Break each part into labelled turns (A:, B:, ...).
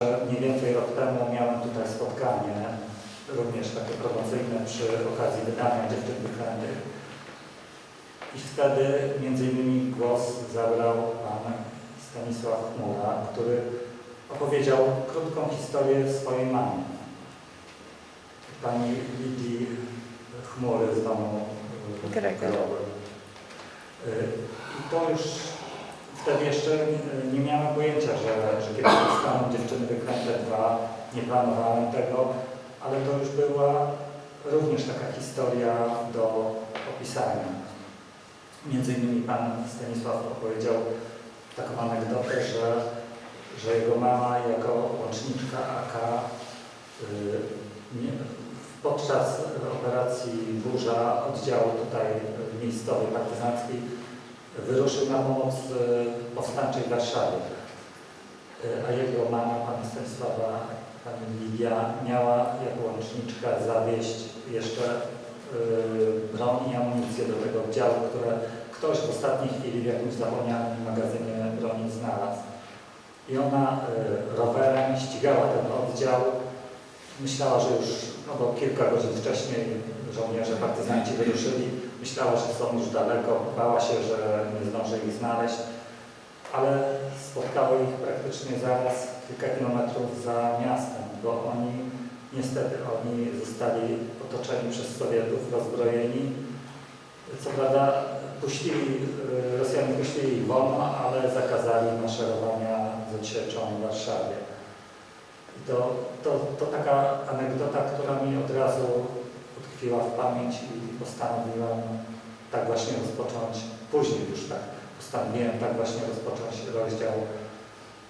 A: Mniej więcej rok temu miałem tutaj spotkanie, również takie promocyjne przy okazji wydania Dziewczyn Wyklętych. I wtedy między innymi głos zabrał pan Stanisław Chmura, który opowiedział krótką historię swojej mamy. Pani Lidii Chmury z domu y,
B: Gregor.
A: Gregor. Y, I to już wtedy jeszcze nie- nie miałem pojęcia, że, że kiedy powstaną Dziewczyny Wyklęte 2, nie planowałem tego, ale to już była również taka historia do opisania. Między innymi pan Stanisław opowiedział taką anegdotę, że, że jego mama jako łączniczka AK y, nie, podczas operacji Burza oddziału tutaj y, miejscowy partyzancki wyruszył na pomoc y, powstańczej w Warszawie. Y, A jego mama, pani Stanisława, pani Lidia, miała jako łączniczka zawieźć jeszcze y, broń i amunicję do tego oddziału, które ktoś w ostatniej chwili w jakimś zapomnianym magazynie broni znalazł. I ona rowerem ścigała ten oddział. Myślała, że już, no bo kilka godzin wcześniej żołnierze, partyzanci wyruszyli. Myślała, że są już daleko, bała się, że nie zdąży ich znaleźć, ale spotkało ich praktycznie zaraz kilka kilometrów za miastem, bo oni, niestety, oni zostali otoczeni przez Sowietów, rozbrojeni. Co prawda puścili, y, Rosjanie puścili ich wolno, ale zakazali maszerowania z odsieczą w Warszawie. To, to, to taka anegdota, która mi od razu utkwiła w pamięć i postanowiłem tak właśnie rozpocząć, później już tak postanowiłem tak właśnie rozpocząć rozdział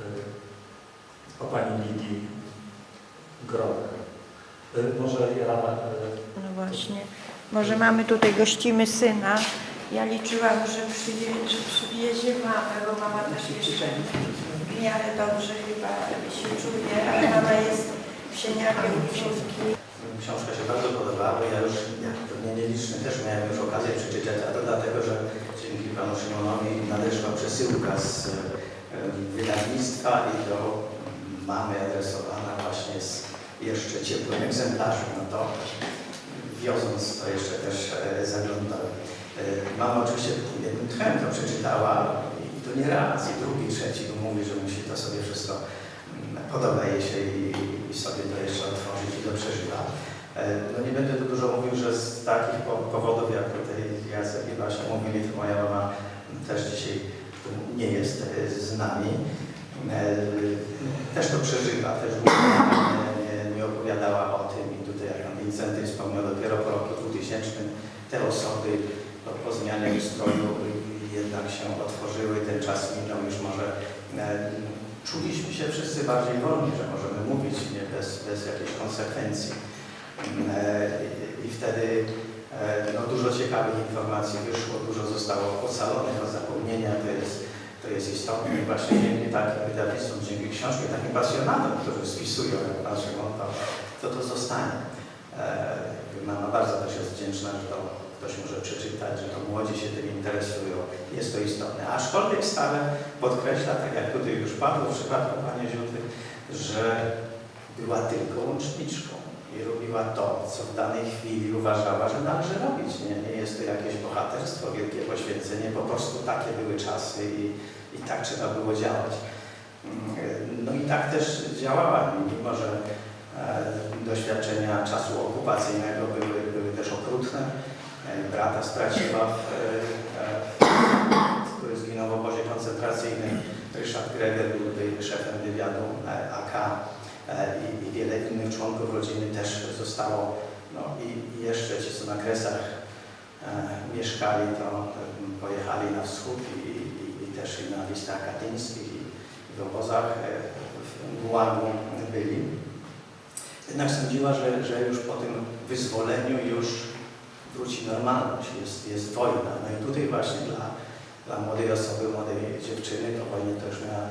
A: y, o pani Lidii Grover. Y, może ja y,
B: No właśnie. Może mamy tutaj, gościmy syna. Ja liczyłam, że, przywie, że przywiezie mamę, bo mama też jeszcze w miarę dobrze chyba się czuje, ale mama jest wsieniakiem wsiówki.
C: Książka się bardzo podobała, ja już, jak pewnie nieliczny, też miałem już okazję przeczytać, a to dlatego, że dzięki panu Szymonowi nadeszła przesyłka z wydawnictwa i do mamy adresowana właśnie z jeszcze ciepłym egzemplarzem. No to wioząc to jeszcze też e, zaglądałem. E, Mama oczywiście jednym tchem to przeczytała i to nie raz, i drugi, trzeci, bo mówi, że musi to sobie wszystko podoba jej się i, i sobie to jeszcze otworzyć i to przeżywa. E, No nie będę tu dużo mówił, że z takich po- powodów, jak tutaj Jacek i Basia mówili, to moja mama też dzisiaj nie jest e, z nami. E, Też to przeżywa, też nie, nie, opowiadała o tym i tutaj jak pan Wincenty wspomniał, dopiero po roku 2000 te osoby po, po zmianie ustroju jednak się otworzyły, ten czas minął już może czuliśmy się wszyscy bardziej wolni, że możemy mówić nie, bez, bez jakichś konsekwencji. Mm, e, i- wtedy e, no, dużo ciekawych informacji wyszło, dużo zostało ocalonych od zapomnienia, to jest, to jest istotne i właśnie dzięki takim wydawnictwom, dzięki książkom, takim pasjonatom, którzy spisują, jak Pan Szymon, to, to to zostanie. E, Mama bardzo też jest wdzięczna, że to ktoś może przeczytać, że to młodzi się tym interesują. Jest to istotne. Aczkolwiek stale podkreśla, tak jak tutaj już padło w przypadku Pani Ziuty, że była tylko łączniczką i robiła to, co w danej chwili uważała, że należy robić. Nie, nie jest to jakieś bohaterstwo, wielkie poświęcenie, po prostu takie były czasy i, i tak trzeba było działać. Mm, No i tak też działała, mimo że e, doświadczenia czasu okupacyjnego były, były też okrutne. Brata straciła, w, e, e, który zginął w obozie koncentracyjnym. Ryszard Greger był tutaj szefem wywiadu e, AK e, i, i wiele innych członków rodziny też zostało. No i jeszcze ci, co na Kresach mieszkali, to pojechali na wschód i, i, i też i na listach katyńskich i w obozach w Gułagu byli. Jednak sądziła, że, że już po tym wyzwoleniu już wróci normalność, jest, jest wojna. No i tutaj właśnie dla, dla młodej osoby, młodej dziewczyny, to wojna to już miała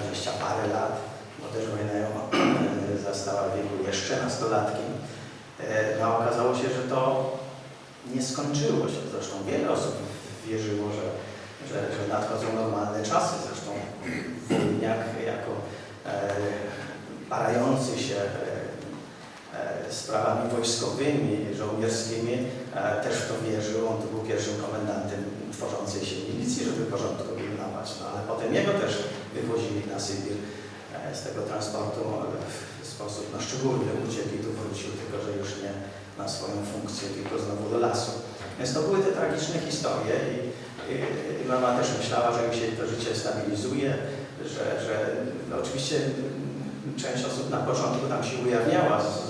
C: e, 20 parę lat, bo też wojna ją e, zastała w wieku jeszcze nastolatkim. E, No a okazało się, że to nie skończyło się. Zresztą wiele osób wierzyło, że, że, że nadchodzą normalne czasy. Zresztą Wólniak jako parający się e, e, sprawami wojskowymi, żołnierskimi, e, też w to wierzył. On był pierwszym komendantem tworzącej się milicji, żeby porządku pilnować. No ale potem jego też wywozili na Sybir e, z tego transportu e, w sposób no, szczególny. Uciekł i tu wrócił, tylko że już nie na swoją funkcję, tylko znowu do lasu. Więc to były te tragiczne historie i, i, mama też myślała, że im się to życie stabilizuje, że, że no oczywiście część osób na początku tam się ujawniała z-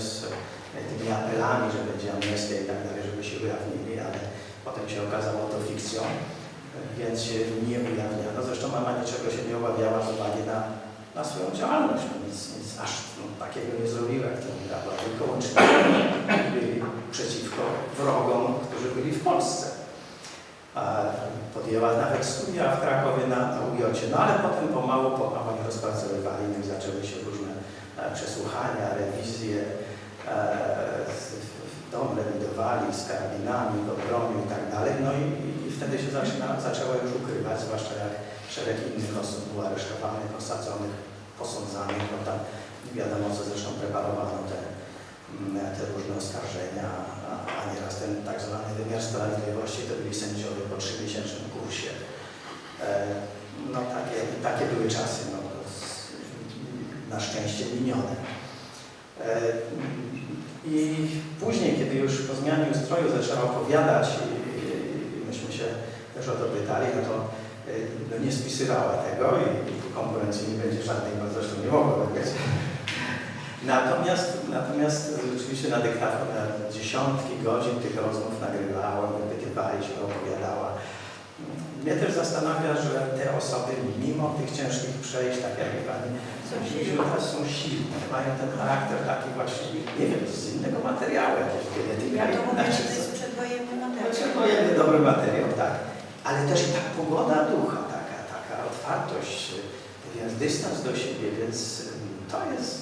C: zgodnie z tymi apelami, że będzie amnestia i tak dalej, żeby się ujawnili, ale potem się okazało to fikcją, e, więc się nie ujawniano. Zresztą mama niczego się nie obawiała z uwagi na, na swoją działalność, no nic, nic aż no, takiego nie zrobiła, jak to mówiła, tylko łącznie byli przeciwko wrogom, którzy byli w Polsce. Podjęła nawet studia w Krakowie na, na UJ-cie, no ale potem pomału, pomału rozpracowywali, no zaczęły się różne przesłuchania, rewizje, e, dom rewidowali z karabinami, do bronią i tak dalej, no i, i wtedy się zaczyna, zaczęła już ukrywać, zwłaszcza jak szereg innych osób było aresztowanych, osadzonych, posądzanych, no tam nie wiadomo co zresztą preparowano te, mm, te różne oskarżenia, a, a nieraz ten tak zwany wymiar sprawiedliwości to byli sędziowie po trzymiesięcznym kursie. E, no takie, takie były czasy, no, na szczęście minione. E, I później, kiedy już po zmianie ustroju zaczęła opowiadać i, myśmy się też o to pytali, no to e, no nie spisywała tego i, konkurencji nie będzie żadnej, bo zresztą nie mogło być. Natomiast, natomiast rzeczywiście na dyktafon na dziesiątki godzin tych rozmów nagrywała, wypytywali się, opowiadała. Mnie też zastanawia, że te osoby mimo tych ciężkich przejść, tak jak Pani
B: Są
C: Źródła są silne, mają ten charakter taki właśnie, nie wiem, z innego materiału, jakieś genetyka
B: Ja to mówię, że to jest przedwojenny materiał.
C: Potrzebujemy dobry materiał, tak. Ale też i ta pogoda ducha, taka, taka otwartość, więc dystans do siebie, więc ym, to jest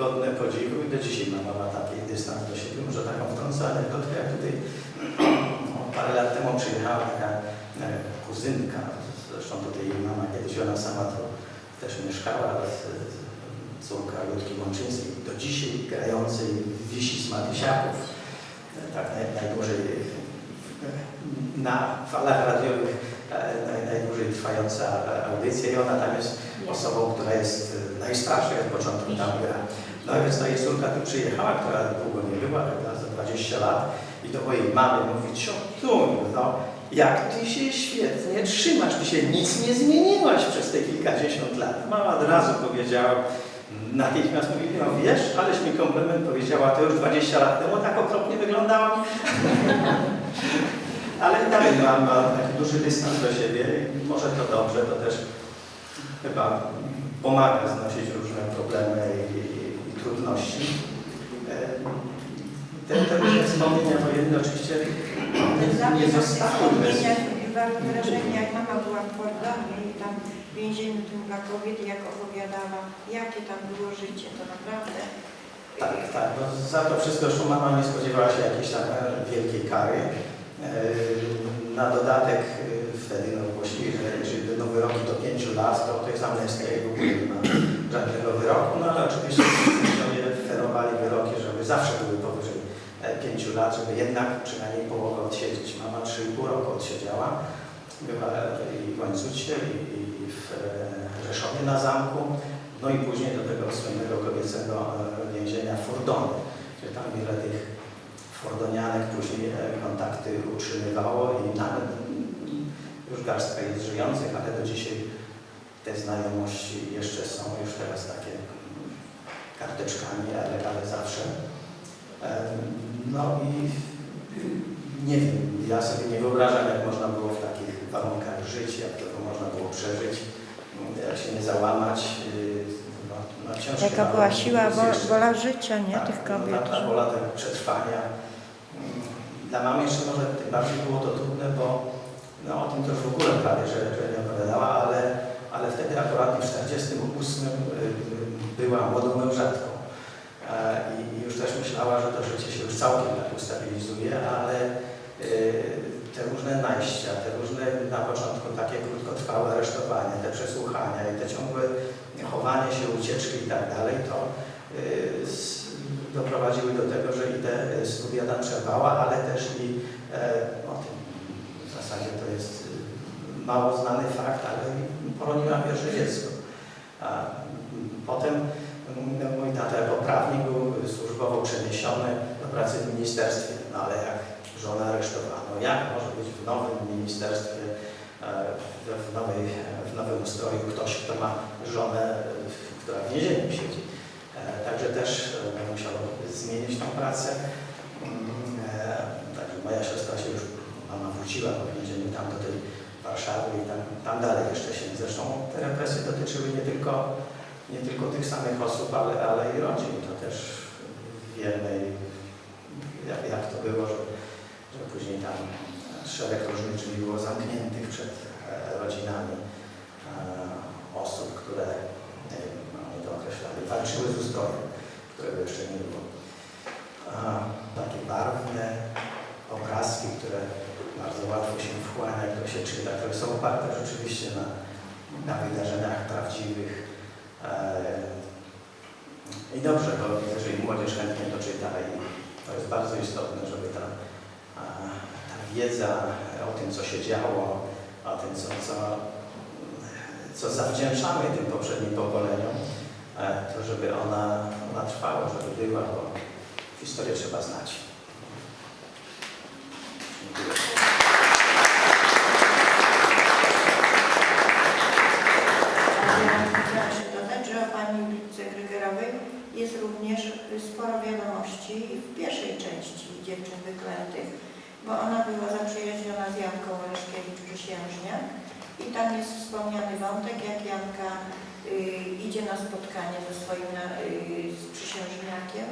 C: godne podziwu i do dzisiaj mama ma taki dystans do siebie. Może taką wtrącę anegdotkę, jak tutaj parę lat temu przyjechała taka kuzynka, zresztą tutaj jej mama kiedyś, ona sama to też mieszkała, córka Ludki Łączyńskiej, do dzisiaj grającej wisi z Matysiaków, tak naj, najdłużej na falach radiowych e, naj, najdłużej trwająca audycja. I ona tam jest osobą, która jest najstarsza, od początku tam gra. No więc ta jej córka tu przyjechała, która długo nie była, za 20 lat. I do mojej mamy mówi, ciotuniu, no jak ty się świetnie trzymasz, ty się nic nie zmieniłaś przez te kilkadziesiąt lat. Mama od razu powiedziała, natychmiast mówi, no wiesz, aleś mi komplement powiedziała, to już 20 lat temu tak okropnie wyglądałam. Ale dalej mam ma taki duży dystans do siebie i może to dobrze, to też chyba pomaga znosić różne problemy i, i, i trudności. E, Te, te różne wspomnienia wojenne oczywiście nie, zostały bez...
B: bardzo wrażenie, jak mama była w Fordonie i tam w więzieniu tym dla kobiet, jak opowiadała, jakie tam było życie, to naprawdę...
C: Tak, tak, bo za to wszystko zresztą mama nie spodziewała się jakiejś tam e, wielkiej kary. E, Na dodatek e, wtedy no, ogłosili, że jeżeli będą wyroki do pięciu lat, to to jest amnestia i w ogóle nie ma żadnego wyroku, no ale oczywiście sędziowie ferowali wyroki, żeby zawsze były powyżej e, pięciu lat, żeby jednak przynajmniej połowę odsiedzieć. Mama 3,5 roku odsiedziała, była i w Łańcucie, i, w e, Rzeszowie na zamku, no i później do tego słynnego kobiecego e, więzienia Fordony, gdzie tam wiele tych fordonianek później e, kontakty utrzymywało i nawet już garstka jest żyjących, ale do dzisiaj te znajomości jeszcze są, już teraz takie karteczkami, ale, ale zawsze. No i nie wiem, ja sobie nie wyobrażam, jak można było w takich warunkach żyć, jak to można było przeżyć, jak się nie załamać. yy, No, no
B: Jaka była
C: warunki,
B: siła, wola życia, nie,
C: tak,
B: tych
C: no,
B: kobiet.
C: Ta, ta wola tego przetrwania. Dla mamy jeszcze może tym bardziej było to trudne, bo no, o tym to już w ogóle prawie, że, że nie opowiadała, ale, ale wtedy akurat w 48 y, była młodą mężatką. E, I, już też myślała, że to życie się już całkiem tak ustabilizuje, ale, te różne najścia, te różne na początku takie krótkotrwałe aresztowania, te przesłuchania i te ciągłe chowanie się, ucieczki i tak dalej, to s- doprowadziły do tego, że i te studia tam przerwała, ale też i e, o tym w zasadzie to jest mało znany fakt, ale poroniła pierwsze dziecko. A potem mój tata jako prawnik był służbowo przeniesiony do pracy w ministerstwie, no ale jak żonę aresztowano, jak może być w nowym ministerstwie, e, w, nowej, w nowym ustroju ktoś, kto ma żonę, która w więzieniu siedzi. E, Także też e, musiał zmienić tą pracę. Mm, moja siostra się już, mama wróciła po więzieniu tam do tej Warszawy i tam, tam dalej jeszcze się. Zresztą te represje dotyczyły nie tylko, nie tylko tych samych osób, ale, ale i rodzin. To też wiemy, jak, jak to było, że, że później tam szereg różnych drzwi było zamkniętych przed e, rodzinami e, osób, które, nie wiem, oni to określali, walczyły z ustrojem, którego jeszcze nie było. Takie barwne obrazki, które bardzo łatwo się wchłania, to się czyta, które są oparte rzeczywiście na, na wydarzeniach prawdziwych. E, I dobrze, bo jeżeli młodzież chętnie to czyta i to jest bardzo istotne, żeby ta, ta wiedza o tym, co się działo, o tym, co, co, co zawdzięczamy tym poprzednim pokoleniom, e, to żeby ona, ona trwała, żeby była, bo historię trzeba znać. Dziękuję.
B: Ja Muszę dodać, że o pani Lice Grygerowej jest również sporo wiadomości w pierwszej części Dziewczyn Wyklętych, bo ona była zaprzyjaźniona z Janką Leszkiewicz-Przysiężniak i tam jest wspomniany wątek, jak Janka y, idzie na spotkanie ze swoim na- y, z przysiężniakiem,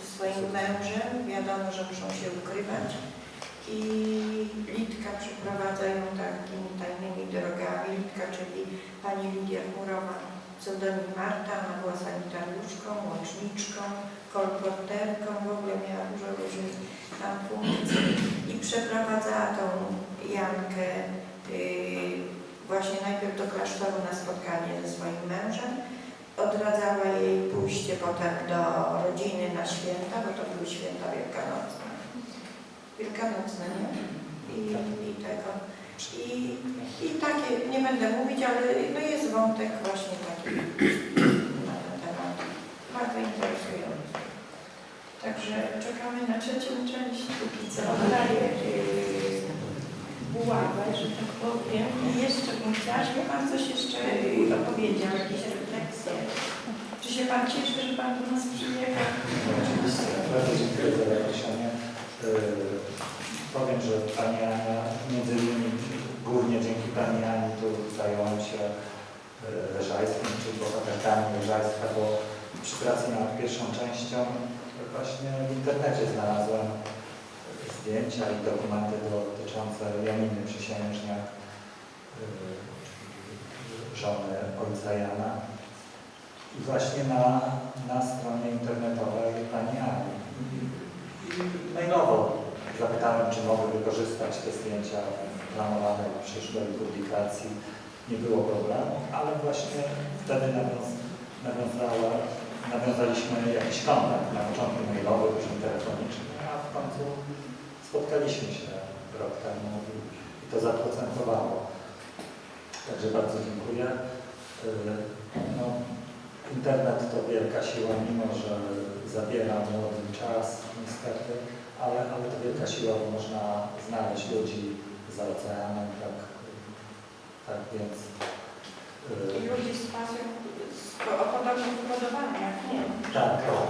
B: ze swoim mężem, wiadomo, że muszą się ukrywać. I Litka przeprowadza ją takimi tajnymi drogami. Litka, czyli pani Lidia Chmurowa, pseudonim Marta, ona była sanitariuszką, łączniczką, kolporterką, w ogóle miała dużo różnych tam funkcji. I przeprowadzała tą Jankę yy, właśnie najpierw do klasztoru na spotkanie ze swoim mężem, odradzała jej pójście potem do rodziny na święta, bo to były święta wielkanocne. Wielkanocne, nie? I, i tego. I, I takie, nie będę mówić, ale no jest wątek właśnie taki na ten temat. Bardzo interesujący. Także czekamy na trzecią część, póki co daję buławę, że tak powiem. I jeszcze bym chciała, żeby Pan coś jeszcze opowiedział, jakieś refleksje. Czy się Pan cieszy, że Pan do nas przyjechał?
A: Oczywiście, bardzo dziękuję za zaproszenie. Yy, Powiem, że Pani Ania, między innymi głównie dzięki Pani Ani tu zająłem się yy, leżajstwem, czy bohaterkami leżajstwa, bo przy pracy nad pierwszą częścią właśnie w internecie znalazłem zdjęcia i dokumenty dotyczące Janiny Przysiężniak, yy, żony ojca Jana. I właśnie na, na stronie internetowej Pani Ani. I- Mailowo zapytałem, czy mogę wykorzystać te zdjęcia w przyszłej publikacji. Nie było problemu, ale właśnie wtedy nawiąz, nawiązała, nawiązaliśmy jakiś kontakt, na początku mailowy, później telefoniczny, a w końcu spotkaliśmy się rok temu i, to zaprocentowało. Także bardzo dziękuję. Yy, No, internet to wielka siła, mimo że zabiera młodym czas, niestety, ale, ale to wielka siła, bo można znaleźć ludzi za oceanem, tak, tak więc
B: I ludzi z pasją, o podobnym ukodowaniu jak nie.
A: tak, tak.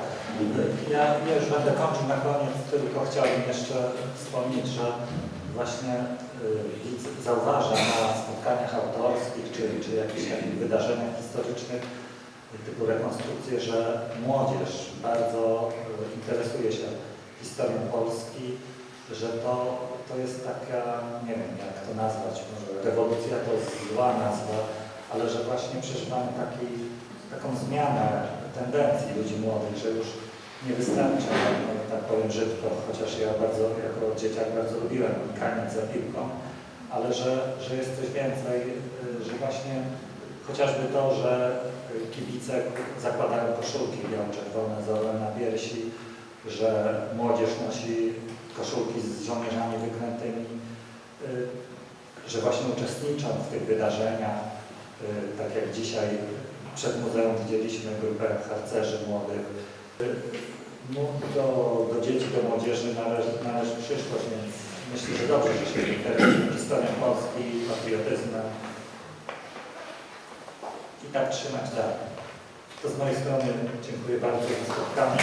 A: Ja ja już będę kończył na koniec, tylko chciałbym jeszcze wspomnieć, że właśnie zauważa na spotkaniach autorskich czy, czy jakichś takich wydarzeniach historycznych typu rekonstrukcje, że młodzież bardzo yy, interesuje się historią Polski, że to, to jest taka, nie wiem jak to nazwać, może rewolucja to zła nazwa, ale że właśnie przeżywamy taki, taką zmianę tendencji ludzi młodych, że już nie wystarcza, no, tak powiem brzydko, chociaż ja bardzo, jako dzieciak bardzo lubiłem ganiać za piłką, ale że, że jest coś więcej, y, że właśnie chociażby to, że kibice zakładają koszulki biało-czerwone z na piersi, że młodzież nosi koszulki z żołnierzami wyklętymi, y, że właśnie uczestniczą w tych wydarzeniach, tak jak dzisiaj przed muzeum widzieliśmy grupę harcerzy młodych. Y, No, do, do dzieci, do młodzieży należy, należy przyszłość, więc myślę, że dobrze, że się interesuje historią Polski, patriotyzmem i tak trzymać dalej. To z mojej strony dziękuję bardzo za spotkanie.